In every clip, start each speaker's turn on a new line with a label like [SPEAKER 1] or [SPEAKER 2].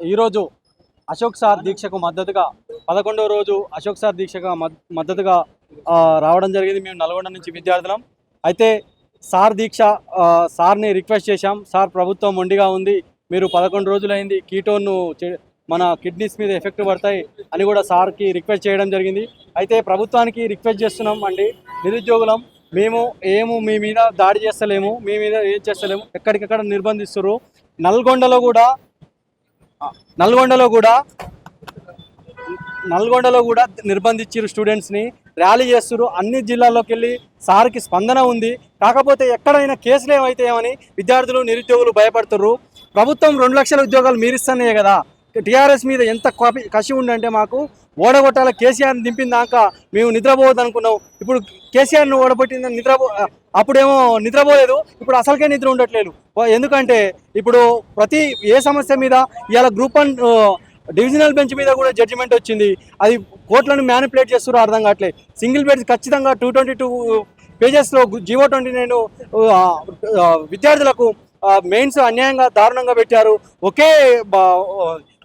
[SPEAKER 1] ఈరోజు అశోక్ సార్ దీక్షకు మద్దతుగా పదకొండవ రోజు అశోక్ సార్ దీక్షగా మద్దతుగా రావడం జరిగింది. మేము నల్గొండ నుంచి విద్యార్థులం. అయితే సార్ దీక్ష సార్ని రిక్వెస్ట్ చేశాం. సార్ ప్రభుత్వం మొండిగా ఉంది. మీరు పదకొండు రోజులైంది కీటోన్ను మన కిడ్నీస్ మీద ఎఫెక్ట్ పడతాయి అని కూడా సార్కి రిక్వెస్ట్ చేయడం జరిగింది. అయితే ప్రభుత్వానికి రిక్వెస్ట్ చేస్తున్నాం అండి. నిరుద్యోగులం మేము ఏము మీ మీద దాడి చేస్తలేము. మీ మీద ఏం చేస్తలేము. ఎక్కడికక్కడ నిర్బంధిస్తున్నారు నల్గొండలో కూడా నల్గొండలో కూడా నల్గొండలో కూడా నిర్బంధించారు స్టూడెంట్స్ని ర్యాలీ చేస్తారు అన్ని జిల్లాల్లోకి వెళ్ళి సార్కి స్పందన ఉంది. కాకపోతే ఎక్కడైనా కేసులు ఏమని విద్యార్థులు నిరుద్యోగులు భయపడుతున్నారు. ప్రభుత్వం రెండు లక్షల ఉద్యోగాలు మీరిస్తున్నాయి కదా. టీఆర్ఎస్ మీద ఎంత కసి ఉందంటే మాకు ఓడగొట్టాల కేసీఆర్ని దింపిందాక మేము నిద్రపోవద్దు అనుకున్నాం ఇప్పుడు కేసీఆర్ని ఓడగొట్టిందని నిద్రపో అప్పుడేమో నిద్రపోలేదు. ఇప్పుడు అసలుకే నిద్ర ఉండట్లేదు. ఎందుకంటే ఇప్పుడు ప్రతి ఏ సమస్య మీద ఇవాళ గ్రూప్ వన్ డివిజనల్ బెంచ్ మీద కూడా జడ్జిమెంట్ వచ్చింది. అది కోర్టులను మ్యానిపులేట్ చేస్తున్నారు అర్థం కావట్లేదు. సింగిల్ బెడ్ ఖచ్చితంగా టూ ట్వంటీ టూ పేజెస్లో జీవో ట్వంటీ నైన్ విద్యార్థులకు మెయిన్స్ అన్యాయంగా దారుణంగా పెట్టారు. ఒకే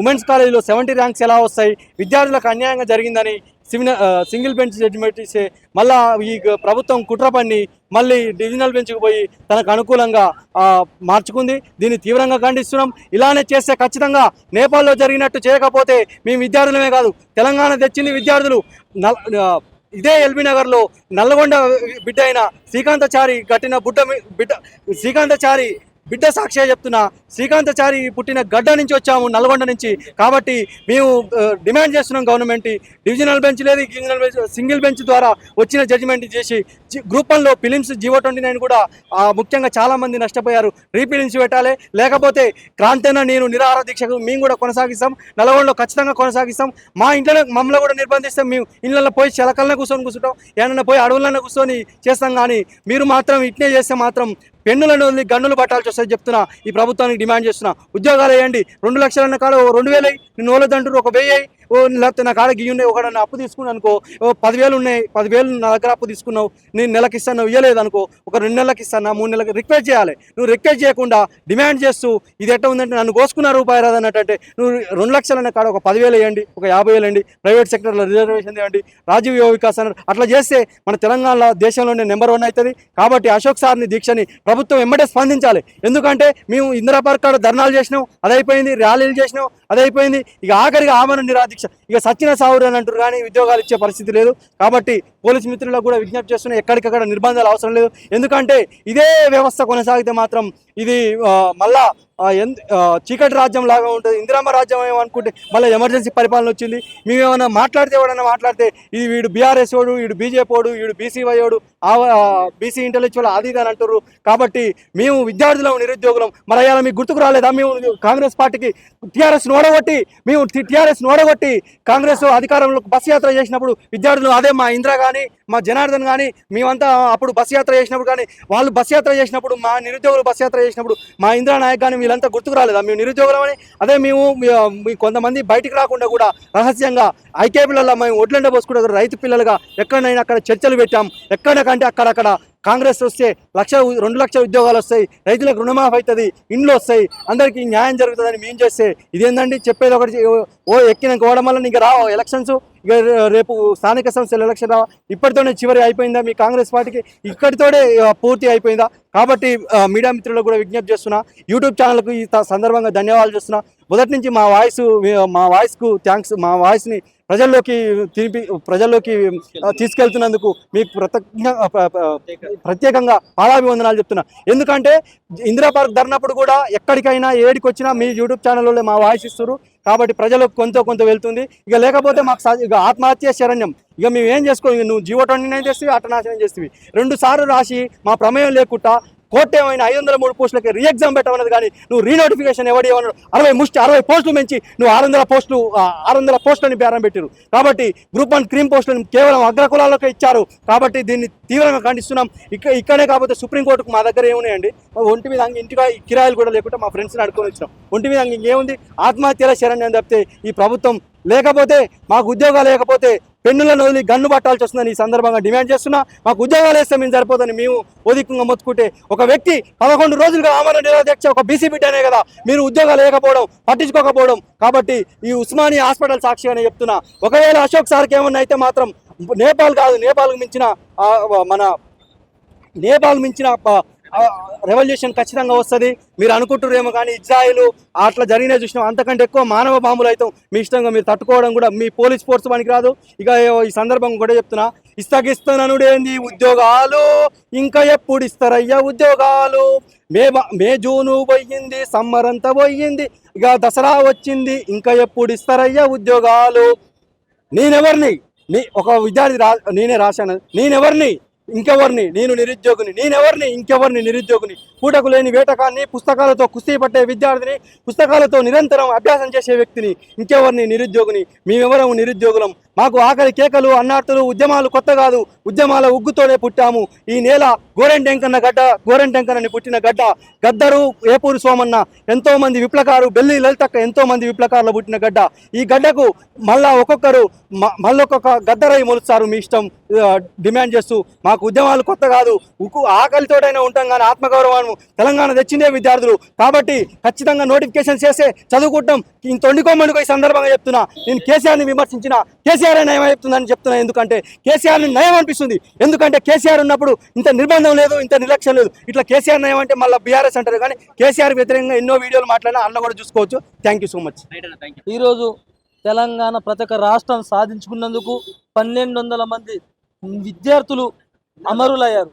[SPEAKER 1] ఉమెన్స్ కాలేజీలో సెవెంటీ ర్యాంక్స్ ఎలా వస్తాయి? విద్యార్థులకు అన్యాయంగా జరిగిందని సివిన సింగిల్ బెంచ్ జడ్జిమెంట్ ఇచ్చే మళ్ళా ఈ ప్రభుత్వం కుట్ర పన్ని మళ్ళీ డివిజనల్ బెంచ్కి పోయి తనకు అనుకూలంగా మార్చుకుంది. దీన్ని తీవ్రంగా ఖండిస్తున్నాం. ఇలానే చేస్తే ఖచ్చితంగా నేపాల్లో జరిగినట్టు చేయకపోతే మేము విద్యార్థులమే కాదు తెలంగాణ తెచ్చింది విద్యార్థులు. నల్ ఇదే ఎల్బీ నగర్లో నల్లగొండ బిడ్డ అయిన శ్రీకాంతచారి కట్టిన బుడ్డ బిడ్డ శ్రీకాంతచారి బిడ్డ సాక్షిగా చెప్తున్నా శ్రీకాంతచారి పుట్టిన గడ్డ నుంచి వచ్చాము నల్గొండ నుంచి. కాబట్టి మేము డిమాండ్ చేస్తున్నాం గవర్నమెంట్ డివిజనల్ బెంచ్ లేదు సింగిల్ బెంచ్ సింగిల్ బెంచ్ ద్వారా వచ్చిన జడ్జిమెంట్ చేసి గ్రూప్ వన్లో ఫిలిమ్స్ జీవో ట్వంటీ నైన్ కూడా ముఖ్యంగా చాలామంది నష్టపోయారు. రీఫిలిమ్స్ పెట్టాలి. లేకపోతే క్రాంతైన నేను నిరాహార దీక్షకు మేము కూడా కొనసాగిస్తాం. నల్గొండలో ఖచ్చితంగా కొనసాగిస్తాం. మా ఇంట్లో మమ్మల్ని కూడా నిర్బంధిస్తాం. మేము ఇళ్ళల్లో పోయి చిలకలనే కూర్చొని కూర్చుంటాం. ఏమన్నా పోయి అడవులనే కూర్చొని చేస్తాం. కానీ మీరు మాత్రం ఇట్నే చేస్తే మాత్రం పెన్నులను ఉంది గన్నులు పట్టాల్సి వస్తుంది చెప్తున్నా. ఈ ప్రభుత్వానికి డిమాండ్ చేస్తున్నా. ఉద్యోగాలు వేయండి. రెండు లక్షలన్న కాడ రెండు వేలు నేను ఓలదంటారు ఒక వెయ్యి లేకపోతే నా కాడ గియ్యి ఉన్నాయి ఒకడన్నా అప్పు తీసుకున్నాను అనుకో ఓ పదివేలు ఉన్నాయి. పదివేలు నా దగ్గర అప్పు తీసుకున్నావు. నేను నెలకి ఇస్తాను ఇవ్వలేదు అనుకో ఒక రెండు నెలలకు ఇస్తాను మూడు నెలలకు రిక్వెస్ట్ చేయాలి. నువ్వు రిక్వెస్ట్ చేయకుండా డిమాండ్ చేస్తూ ఇది ఎట్ట ఉందంటే నన్ను కోసుకున్న రూపాయి రాదన్నట్టు నువ్వు రెండు లక్షలన్న కాడ ఒక పదివేలు వేయండి ఒక యాభై వేలు వేయండి ప్రైవేట్ సెక్టర్లో రిజర్వేషన్ ఇవ్వండి రాజీవ్ యువ వికాస్ అన్నారు అట్లా చేస్తే మన తెలంగాణలో దేశంలోనే నెంబర్ వన్ అవుతుంది. కాబట్టి అశోక్ సార్ని దీక్షని ప్రభుత్వం వెంబడే స్పందించాలి. ఎందుకంటే మేము ఇందిరా పార్క్ కాడ ధర్నాలు చేసినాం అదైపోయింది ర్యాలీలు చేసినాం అదైపోయింది ఇక ఆఖరిగా ఆమరణ నిరాదీక్ష. ఇక సచిన సావురు అని అంటారు కానీ ఉద్యోగాలు ఇచ్చే పరిస్థితి లేదు. కాబట్టి పోలీస్ మిత్రులకు కూడా విజ్ఞప్తి చేస్తున్నా ఎక్కడికక్కడ నిర్బంధాలు అవసరం లేదు. ఎందుకంటే ఇదే వ్యవస్థ కొనసాగితే మాత్రం ఇది మళ్ళా చీకటి రాజ్యం లాగా ఉంటుంది. ఇందిరామ రాజ్యం ఏమనుకుంటే మళ్ళీ ఎమర్జెన్సీ పరిపాలన వచ్చింది. మేమేమైనా మాట్లాడితే ఎవడన్నా మాట్లాడితే ఇది వీడు బీఆర్ఎస్ వాడు వీడు బీజేపీ వాడు వీడు బీసీ వాడు ఆ బీసీ ఇంటలెక్చువల్ అది ఇది అని అంటారు కాబట్టి మేము విద్యార్థులం నిరుద్యోగులం. మరి అయ్యాల మీకు గుర్తుకు రాలేదా? మేము కాంగ్రెస్ పార్టీకి టీఆర్ఎస్ నోడగొట్టి మేము టీఆర్ఎస్ నోడగొట్టి కాంగ్రెస్ అధికారంలో బస్ యాత్ర చేసినప్పుడు విద్యార్థులు అదే మా ఇందిరా కానీ మా జనార్దన్ కానీ మేమంతా అప్పుడు బస్ యాత్ర చేసినప్పుడు కానీ వాళ్ళు బస్ యాత్ర చేసినప్పుడు మా నిరుద్యోగులు బస్ యాత్ర చేసినప్పుడు మా ఇందిరా నాయక్ కానీ వీళ్ళంతా గుర్తుకు రాలేదా? మేము నిరుద్యోగులమని అదే మేము మీ- మీ కొంతమంది బయటికి రాకుండా కూడా రహస్యంగా ఐకే పిల్లల మేము ఒడ్లండ పోసుకుంటే రైతు పిల్లలుగా ఎక్కడైనా అక్కడ చర్చలు పెట్టాం. ఎక్కడకంటే అక్కడక్కడ కాంగ్రెస్ వస్తే లక్ష రెండు లక్షల ఉద్యోగాలు వస్తాయి రైతులకు రుణమాఫీ అవుతుంది ఇండ్లు వస్తాయి అందరికీ న్యాయం జరుగుతుందని మేము చేస్తే ఇదేందండి? చెప్పేది ఒకటి ఓ ఎక్కినాక ఓడడం వల్ల ఇంకా రావు ఎలక్షన్స్. ఇక రేపు స్థానిక సంస్థల ఎలక్షన్ ఇప్పటితోనే చివరి అయిపోయిందా? మీ కాంగ్రెస్ పార్టీకి ఇక్కడితోనే పూర్తి అయిపోయిందా? కాబట్టి మీడియా మిత్రులకు కూడా విజ్ఞప్తి చేస్తున్నా. యూట్యూబ్ ఛానల్కు ఈ సందర్భంగా ధన్యవాదాలు చేస్తున్నా. మొదటి నుంచి మా వాయిస్ మా వాయిస్కు థ్యాంక్స్. మా వాయిస్ని ప్రజల్లోకి తిరిపి ప్రజల్లోకి తీసుకెళ్తున్నందుకు మీకు ప్రతజ్ఞ ప్రత్యేకంగా పాదాభివందనాలు చెప్తున్నా. ఎందుకంటే ఇందిరా పార్క్ ధర్నప్పుడు కూడా ఎక్కడికైనా ఏడికి వచ్చినా మీ యూట్యూబ్ ఛానల్లో మా వాయిస్ ఇస్తారు కాబట్టి ప్రజలకు కొంత కొంత వెళ్తుంది. ఇక లేకపోతే మాకు ఇక ఆత్మహత్య శరణ్యం. ఇక మేము ఏం చేసుకో ఇక నువ్వు జీవో ట్వంటీ నైన్ చేస్తే అటనాశనం చేస్తే రెండు సార్లు రాసి మా ప్రమేయం లేకుండా కోర్టు ఏమైనా ఐదు వందల మూడు పోస్టులకి రీఎగ్జామ్ పెట్టమన్నది కానీ నువ్వు రీనోటిఫికేషన్ ఎవడి ఇవ్వను అరవై ముష్టి అరవై పోస్టులు పెంచి నువ్వు ఆరు వందల పోస్టులు ఆరు వందల పోస్టులని బేరం పెట్టారు కాబట్టి గ్రూప్ వన్ క్రీమ్ పోస్టులను కేవలం అగ్రకులాలకే ఇచ్చారు. కాబట్టి దీన్ని తీవ్రంగా ఖండిస్తున్నాం. ఇక్కడ ఇక్కడే కాకపోతే సుప్రీంకోర్టుకు మా దగ్గర ఏమున్నాయండి? ఒంటి మీద అంగ- ఇంటిగా కిరాయిలు కూడా లేకుండా మా ఫ్రెండ్స్ని అడుకొని వచ్చినాం. ఒంటి మీద అంగ ఇంకేముంది? ఆత్మహత్యల శరణ్యం తప్పితే ఈ ప్రభుత్వం లేకపోతే మాకు ఉద్యోగాలు లేకపోతే పెన్నులను వదిలి గన్ను పట్టాల్సి వస్తుందని ఈ సందర్భంగా డిమాండ్ చేస్తున్నా. మాకు ఉద్యోగాలు వేస్తే మేము సరిపోదని మేము ఓదికంగా మొత్తుకుంటే ఒక వ్యక్తి పదకొండు రోజులుగా ఆమరణ నిరాధ్యక్ష ఒక బీసీ బిడ్డనే కదా. మీరు ఉద్యోగాలు లేకపోవడం పట్టించుకోకపోవడం కాబట్టి ఈ ఉస్మానియా హాస్పిటల్ సాక్షిగానే చెప్తున్నా. ఒకవేళ అశోక్ సార్కి ఏమన్నా అయితే మాత్రం నేపాల్ కాదు నేపాల్కి మించిన మన నేపాల్ మించిన ప- రెవల్యూషన్ ఖచ్చితంగా వస్తుంది. మీరు అనుకుంటున్నారేమో కానీ ఇజ్రాయిల్ అట్లా జరిగిన చూసినాం. అంతకంటే ఎక్కువ మానవ బాంబులు అయితే మీ ఇష్టంగా మీరు తట్టుకోవడం కూడా మీ పోలీస్ ఫోర్స్ పనికి రాదు. ఇక ఈ సందర్భం కూడా చెప్తున్నా. ఇస్తగిస్తున్నానుడేంది ఉద్యోగాలు? ఇంకా ఎప్పుడు ఇస్తారయ్యా ఉద్యోగాలు? మే మే జూను పోయింది సమ్మర్ అంతా పోయింది. ఇక దసరా వచ్చింది ఇంకా ఎప్పుడు ఇస్తారయ్యా ఉద్యోగాలు? నేనెవరిని? నీ ఒక విద్యార్థి రా నేనే రాశాను. నేనెవరిని? ఇంకెవరిని? నేను నిరుద్యోగిని. నేనెవరిని? ఇంకెవరిని నిరుద్యోగిని? పూటకు లేని వేటకాన్ని పుస్తకాలతో కుస్తీ పట్టే విద్యార్థిని పుస్తకాలతో నిరంతరం అభ్యాసం చేసే వ్యక్తిని ఇంకెవరిని నిరుద్యోగిని? మేమెవరం నిరుద్యోగులం? మాకు ఆకలి కేకలు అన్నార్తులు ఉద్యమాలు కొత్త కాదు. ఉద్యమాల ఉగ్గుతోనే పుట్టాము. ఈ నేల గోరెంటెంకన్న గడ్డ గోరెంటెంకన్నని పుట్టిన గడ్డ గద్దరు ఏపూరు సోమన్న ఎంతో మంది విప్లకారు బెల్లి లలితక్క ఎంతో మంది విప్లకారులు పుట్టిన గడ్డ. ఈ గడ్డకు మళ్ళా ఒక్కొక్కరు మళ్ళొక్కొక్క గద్దరై మొలుస్తారు మీ ఇష్టం డిమాండ్ చేస్తూ. మాకు ఉద్యమాలు కొత్త కాదు. ఉక్కు ఆకలితోటైనా ఉంటాం కానీ ఆత్మగౌరవాన్ని తెలంగాణ తెచ్చిందే విద్యార్థులు. కాబట్టి ఖచ్చితంగా నోటిఫికేషన్ చేస్తే చదువుకుంటాం. ఇంత ఈ సందర్భంగా చెప్తున్నా. నేను కేసీఆర్ని విమర్శించిన కేసీఆర్ నయం చెప్తుందని చెప్తున్నా. ఎందుకంటే కేసీఆర్ని నయం అనిపిస్తుంది ఎందుకంటే కేసీఆర్ ఉన్నప్పుడు ఇంత నిర్బంధం లేదు ఇంత నిర్లక్ష్యం లేదు. ఇట్లా కేసీఆర్ నయం అంటే మళ్ళీ బీఆర్ఎస్ అంటారు కానీ కేసీఆర్ వ్యతిరేకంగా ఎన్నో వీడియోలు మాట్లాడినా అన్న కూడా చూసుకోవచ్చు. థ్యాంక్ యూ సో మచ్
[SPEAKER 2] ఈరోజు తెలంగాణ ప్రత్యేక రాష్ట్రం సాధించుకున్నందుకు పన్నెండు వందల మంది విద్యార్థులు అమరులయ్యారు.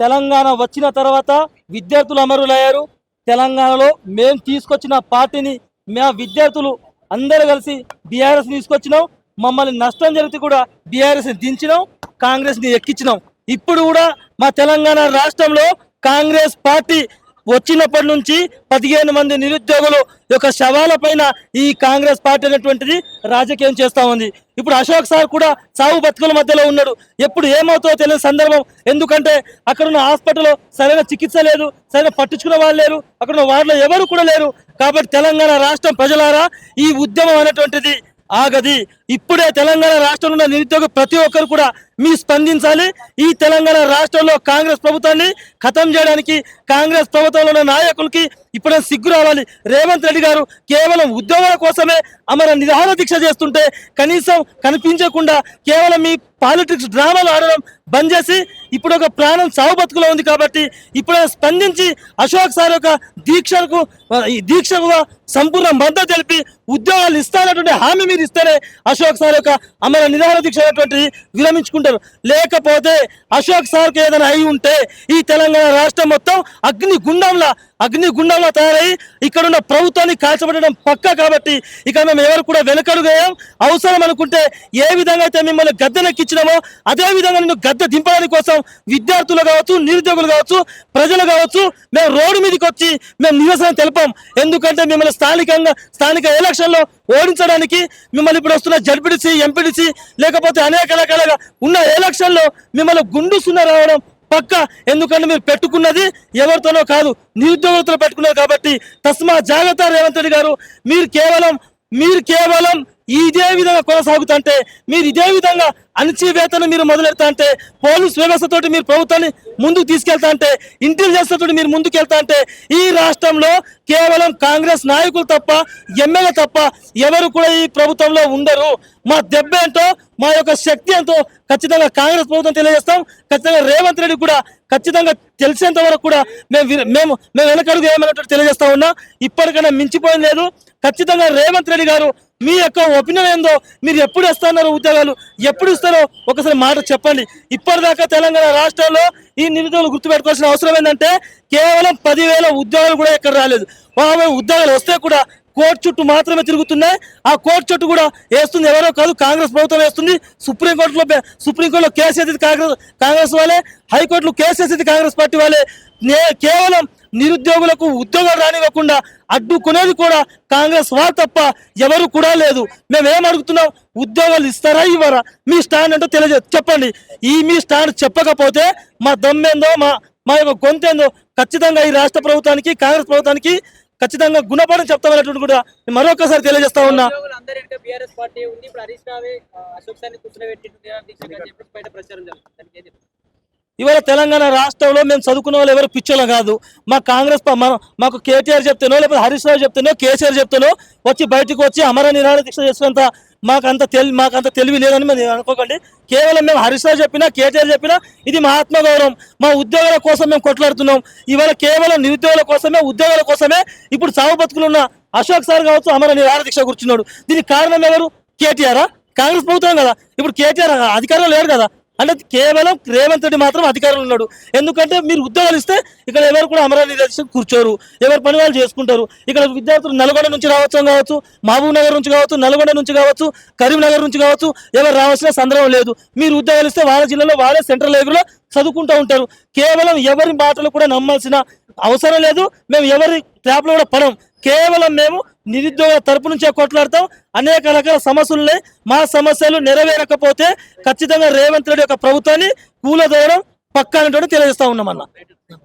[SPEAKER 2] తెలంగాణ వచ్చిన తర్వాత విద్యార్థులు అమరులయ్యారు. తెలంగాణలో మేము తీసుకొచ్చిన పార్టీని మా విద్యార్థులు అందరూ కలిసి బీఆర్ఎస్ తీసుకొచ్చినాం. మమ్మల్ని నష్టం జరిగితే కూడా బీఆర్ఎస్ దించినాం కాంగ్రెస్ని ఎక్కించినాం. ఇప్పుడు కూడా మా తెలంగాణ రాష్ట్రంలో కాంగ్రెస్ పార్టీ వచ్చినప్పటి నుంచి పదిహేను మంది నిరుద్యోగులు యొక్క శవాల పైన ఈ కాంగ్రెస్ పార్టీ అనేటువంటిది రాజకీయం చేస్తూ ఉంది. ఇప్పుడు అశోక్ సార్ కూడా సాగు బతుకుల మధ్యలో ఉన్నాడు. ఎప్పుడు ఏమవుతుందో తెలియని సందర్భం. ఎందుకంటే అక్కడ ఉన్న హాస్పిటల్లో సరైన చికిత్స లేదు సరైన పట్టించుకునే వాళ్ళు లేరు అక్కడ ఉన్న వార్డులో ఎవరు కూడా లేరు. కాబట్టి తెలంగాణ రాష్ట్రం ప్రజలారా ఈ ఉద్యమం అనేటువంటిది ఆగది. ఇప్పుడే తెలంగాణ రాష్ట్రంలో ఉన్న నిరుద్యోగ ప్రతి ఒక్కరు కూడా మీ స్పందించాలి. ఈ తెలంగాణ రాష్ట్రంలో కాంగ్రెస్ ప్రభుత్వాన్ని ఖతం చేయడానికి కాంగ్రెస్ ప్రభుత్వంలో ఉన్న నాయకులకి ఇప్పుడే సిగ్గు రావాలి. రేవంత్ రెడ్డి గారు కేవలం ఉద్యోగాల కోసమే అమర నిరాహార దీక్ష చేస్తుంటే కనీసం కనిపించకుండా కేవలం మీ పాలిటిక్స్ డ్రామాలు ఆడడం బంద్ చేసి ఇప్పుడు ఒక ప్రాణం సాగు బతుకులో ఉంది కాబట్టి ఇప్పుడే స్పందించి అశోక్ సార్ యొక్క దీక్షకు ఈ దీక్షకు సంపూర్ణ మద్దతు తెలిపి ఉద్యోగాలు ఇస్తానటువంటి హామీ మీరు ఇస్తేనే అశోక్ సార్ యొక్క అమర నిరాహార దీక్ష అనేటువంటి విరమించుకుంటారు. లేకపోతే అశోక్ సార్కి ఏదైనా అయి ఉంటే ఈ తెలంగాణ రాష్ట్రం మొత్తం అగ్ని గుండంలా అగ్ని గుండంలో తయారై ఇక్కడున్న ప్రభుత్వాన్ని కాల్చబడడం పక్క కాబట్టి ఇక మేము ఎవరు కూడా వెనకడుగేయం. అవసరం అనుకుంటే ఏ విధంగా అయితే మిమ్మల్ని గద్దెనెక్కించినామో అదే విధంగా నిన్ను గద్దె దింపడానికి కోసం విద్యార్థులు కావచ్చు నిరుద్యోగులు కావచ్చు ప్రజలు కావచ్చు మేము రోడ్డు మీదకి వచ్చి మేము నిరసన తెలిపాం. ఎందుకంటే మిమ్మల్ని స్థానికంగా స్థానిక ఎలక్షన్లో ఓడించడానికి మిమ్మల్ని ఇప్పుడు వస్తున్న జడ్పీటీసీ ఎంపీటీసీ లేకపోతే అనేక రకాలుగా ఉన్న ఎలక్షన్లో మిమ్మల్ని గుండు సున్న రావడం పక్క. ఎందుకంటే మీరు పెట్టుకున్నది ఎవరితోనో కాదు నిరుద్యోగులతో పెట్టుకున్నారు కాబట్టి తస్మా జాగ్రత్త రేవంత్ రెడ్డి గారు. మీరు కేవలం మీరు కేవలం ఇదే విధంగా కొనసాగుతుంటే మీరు ఇదే విధంగా అణచివేతను మీరు మొదలెడతా అంటే పోలీస్ వ్యవస్థతోటి మీరు ప్రభుత్వాన్ని ముందుకు తీసుకెళ్తా అంటే ఇంటెలిజెన్స్ తోటి మీరు ముందుకు వెళ్తా అంటే ఈ రాష్ట్రంలో కేవలం కాంగ్రెస్ నాయకులు తప్ప ఎమ్మెల్యే తప్ప ఎవరు కూడా ఈ ప్రభుత్వంలో ఉండరు. మా దెబ్బ ఏంటో మా యొక్క శక్తి ఎంతో ఖచ్చితంగా కాంగ్రెస్ ప్రభుత్వం తెలియజేస్తాం. ఖచ్చితంగా రేవంత్ రెడ్డి కూడా ఖచ్చితంగా తెలిసేంత వరకు కూడా మేము మేము మేము వెనకడుగు ఏమన్నట్టు తెలియజేస్తా ఉన్నా. ఇప్పటికైనా మించిపోయింది లేదు. ఖచ్చితంగా రేవంత్ రెడ్డి గారు మీ యొక్క ఒపీనియన్ ఏందో మీరు ఎప్పుడు ఇస్తున్నారు ఉద్యోగాలు? ఎప్పుడు ఇస్తారో ఒకసారి మాట చెప్పండి. ఇప్పటిదాకా తెలంగాణ రాష్ట్రంలో ఈ నిరుద్యోగులు గుర్తుపెట్టుకోవాల్సిన అవసరం ఏంటంటే కేవలం పదివేల ఉద్యోగాలు కూడా ఎక్కడ రాలేదు. యాభై ఉద్యోగాలు వస్తే కూడా కోర్టు చుట్టూ మాత్రమే తిరుగుతున్నాయి. ఆ కోర్టు చుట్టూ కూడా వేస్తుంది ఎవరో కాదు కాంగ్రెస్ ప్రభుత్వం వేస్తుంది. సుప్రీంకోర్టులో సుప్రీంకోర్టులో కేసు వేసేది కాంగ్రెస్ కాంగ్రెస్ వాళ్ళే. హైకోర్టులో కేసు వేసేది కాంగ్రెస్ పార్టీ వాళ్ళే. నే- కేవలం నిరుద్యోగులకు ఉద్యోగాలు రానివ్వకుండా అడ్డుకునేది కూడా కాంగ్రెస్ వాళ్ళు తప్ప ఎవరు కూడా లేదు. మేమేం అడుగుతున్నాం? ఉద్యోగాలు ఇస్తారా ఇవ్వరా? మీ స్టాండ్ అంటే తెలియజే చెప్పండి. ఈ మీ స్టాండ్ చెప్పకపోతే మా దమ్మేందో మా మా యొక్క గొంతేందో ఖచ్చితంగా ఈ రాష్ట్ర ప్రభుత్వానికి కాంగ్రెస్ ప్రభుత్వానికి ఖచ్చితంగా గుణపాఠం చెప్తామన్నటువంటి కూడా మరొకసారి తెలియజేస్తా ఉన్నా.
[SPEAKER 3] పార్టీ ఉంది. ఇప్పుడు హరీష్ రావే అశోక్
[SPEAKER 2] ఇవాళ తెలంగాణ రాష్ట్రంలో మేము చదువుకున్న వాళ్ళు ఎవరు పిచ్చోళ్ళం కాదు. మా కాంగ్రెస్ ప- మాకు కేటీఆర్ చెప్తేనో లేకపోతే హరీష్ రావు చెప్తేనో కేసీఆర్ చెప్తేనో వచ్చి బయటకు వచ్చి అమర నిరాణ దీక్ష చేసినంత మాకు అంత తెలి మాకు అంత తెలివి లేదని మేము అనుకోకండి. కేవలం మేము హరీష్ రావు చెప్పినా కేటీఆర్ చెప్పినా ఇది మా ఆత్మగౌరవం మా ఉద్యోగాల కోసం మేము కొట్లాడుతున్నాం. ఇవాళ కేవలం నిరుద్యోగుల కోసమే ఉద్యోగాల కోసమే ఇప్పుడు సాగు బతుకులున్న అశోక్ సార్ కావచ్చు అమర నిరాణ దీక్ష కూర్చున్నాడు. దీనికి కారణం ఎవరు? కేటీఆరా? కాంగ్రెస్ ప్రభుత్వం కదా. ఇప్పుడు కేటీఆర్ అధికారంలో లేడు కదా. అంటే కేవలం రేవంత్ రెడ్డి మాత్రం అధికారంలో ఉన్నాడు. ఎందుకంటే మీరు ఉద్యోగాలు ఇస్తే ఇక్కడ ఎవరు కూడా అమరావతి దేశం కూర్చోరు. ఎవరు పని వాళ్ళు చేసుకుంటారు. ఇక్కడ విద్యార్థులు నల్గొండ నుంచి రావచ్చు కావచ్చు మహబూబ్ నగర్ నుంచి కావచ్చు నల్గొండ నుంచి కావచ్చు కరీంనగర్ నుంచి కావచ్చు ఎవరు రావాల్సిన సందర్భం లేదు. మీరు ఉద్యోగాలు ఇస్తే వాళ్ళ జిల్లాలో వాళ్ళే సెంట్రల్ లైబ్రరీలో చదువుకుంటూ ఉంటారు. కేవలం ఎవరి మాటలు కూడా నమ్మాల్సిన అవసరం లేదు. మేము ఎవరి ట్యాప్లో కూడా పడం కేవలం మేము నిరుద్యోగ తరపు నుంచే కొట్లాడతాం. అనేక రకాల సమస్యలున్నాయి. మా సమస్యలు నెరవేరకపోతే ఖచ్చితంగా రేవంత్ రెడ్డి యొక్క ప్రభుత్వాన్ని కూలదోయడం పక్కా అనేటువంటి తెలియజేస్తా ఉన్నామన్నా.